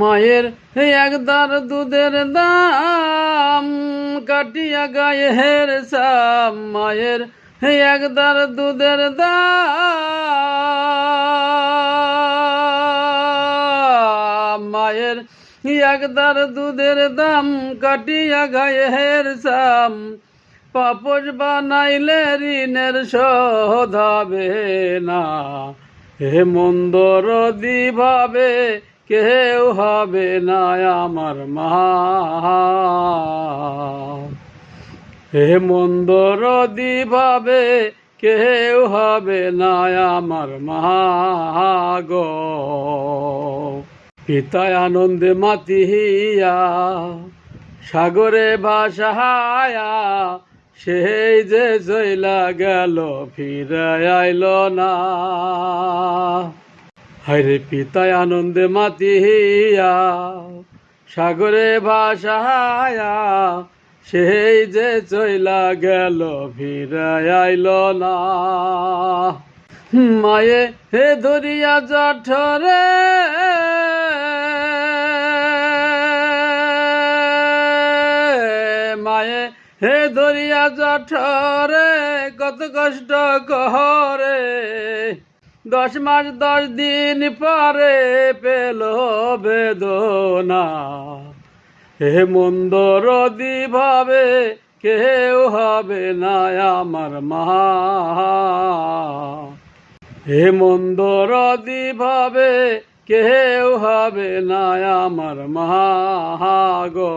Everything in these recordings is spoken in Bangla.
মায়ের একদার দুধের দাম, কাটিয়া গায়ে হের সাম। মায়ের একদার দুধের দাম, মায়ের একদার দুধের দাম, কাটিয়া গায়ে হের সাম। পাপস বানাইলে ঋণের শোধ হবে না। হে মন্দর দিভাবে কেউ হবে না আমার মা হে মন্দর দিভাবে কেউ হবে না আমার মা গো পিতায় আনন্দে মাতিহিয়া, সাগরে ভাসাহায়া সেই যে জইলা গেল, ফিরে আইল না। হরে পিতায় আনন্দে মাতিহিয়া সাগরে ভাসাহায়া সেই যে চইলা গেল আইল না। মায়ে হে ধরিয়া জঠরে, মায়ে হে ধরিয়া জঠরে, কত কষ্ট কহরে। দশ মাস দশ দিন পরে পেল বেদনা। হে মন্দর দিভাবে কেউ হবে না আমার মা। হে মন্দর দিভাবে কেউ হবে না আমার গো।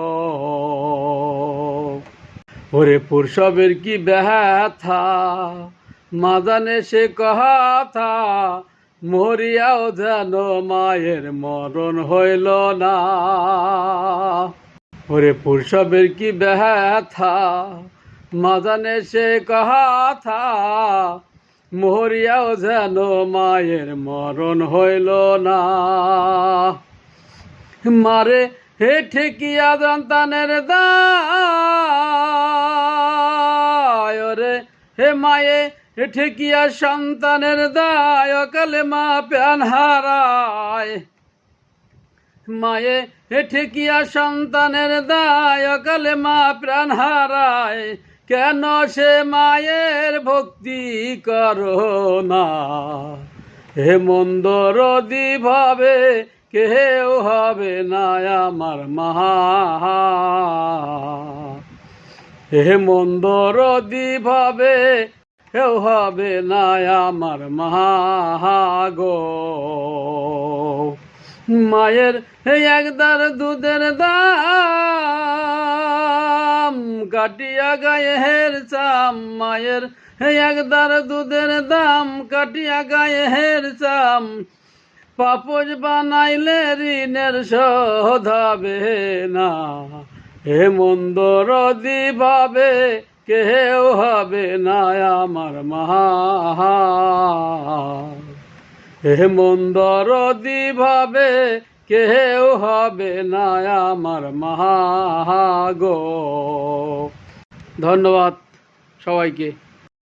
ওরে পুরসবের কি ব্যথা? মাজানে সে কথা, মরিয়াও যেন মায়ের মরণ হইল না। ওরে পুরসবের কি ব্যথা মাজানে সে কথা, মরিয়াও যেন মায়ের মরণ হইল না। মারে হে ঠেকিয়া সন্তানের দায় রে হে মায়ে ঠেকিয়া সন্তানের দায়, অকালে মা প্যান হারায়। মায়ে ঠেকিয়া সন্তানের দায়, অকালে মা প্রাণ হারায়। কেন সে মায়ের ভক্তি করো না? হে মন্দর দিভাবে কেউ হবে না আমার মহা হে মন্দর দিভাবে কেউ হবে না আমার মহাগো। মায়ের একদার দুধের দাম, কাটিয়া গায়ে হের চাম। মায়ের একদার দুধের দাম, কাটিয়া গায়ে হের চাম। পাপস বানাইলে ঋণের শোধ হবে না। হে মন্দর দিভাবে কেউ হবে না আমার মহা হে মন্দর দিভাবে কেউ হবে না আমার মহা গো ধন্যবাদ সবাইকে।